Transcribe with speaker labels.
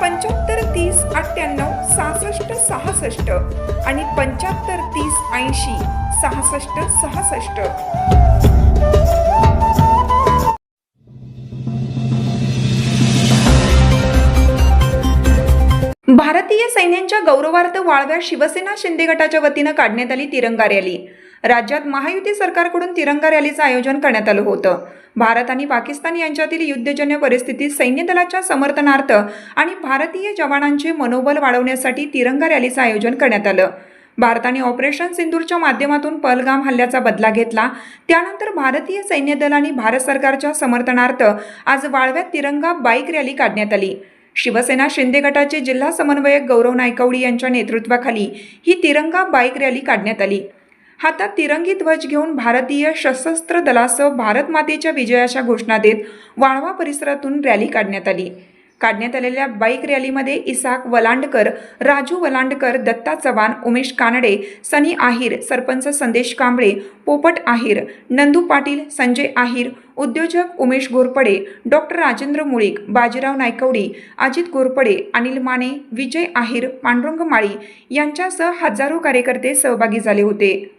Speaker 1: पंच्याहत्तर तीस अठ्ठ्याण्णव सहासष्ट सहासष्ट आणि पंच्याहत्तर तीस ऐंशी सहासष्ट सहासष्ट. भारतीय सैन्यांच्या गौरवार्थ वाळव्या शिवसेना शिंदे गटाच्या वतीनं काढण्यात आली तिरंगा रॅली. राज्यात महायुती सरकारकडून तिरंगा रॅलीचं आयोजन करण्यात आलं होतं. भारत आणि पाकिस्तान यांच्यातील युद्धजन्य परिस्थितीत सैन्य दलाच्या समर्थनार्थ आणि भारतीय जवानांचे मनोबल वाढवण्यासाठी तिरंगा रॅलीचं आयोजन करण्यात आलं. भारताने ऑपरेशन सिंदूरच्या माध्यमातून पहलगाम हल्ल्याचा बदला घेतला. त्यानंतर भारतीय सैन्य दलाने आणि भारत सरकारच्या समर्थनार्थ आज वाळव्यात तिरंगा बाईक रॅली काढण्यात आली. शिवसेना शिंदे गटाचे जिल्हा समन्वयक गौरव नायकवडी यांच्या नेतृत्वाखाली ही तिरंगा बाईक रॅली काढण्यात आली. हातात तिरंगी ध्वज घेऊन भारतीय सशस्त्र दलासह भारत मातेच्या विजयाच्या घोषणा देत वाळवा परिसरातून रॅली काढण्यात आली. काढण्यात आलेल्या बाईक रॅलीमध्ये इसाक वलांडकर राजू वलांडकर दत्ता चव्हाण उमेश कानडे सनी आहिर सरपंच संदेश कांबळे पोपट आहिर नंदू पाटील संजय आहिर उद्योजक उमेश घोरपडे डॉक्टर राजेंद्र मुळीक बाजीराव नायकवडी अजित घोरपडे अनिल माने विजय आहिर पांडुरंग माळी यांच्यासह हजारो कार्यकर्ते सहभागी झाले होते.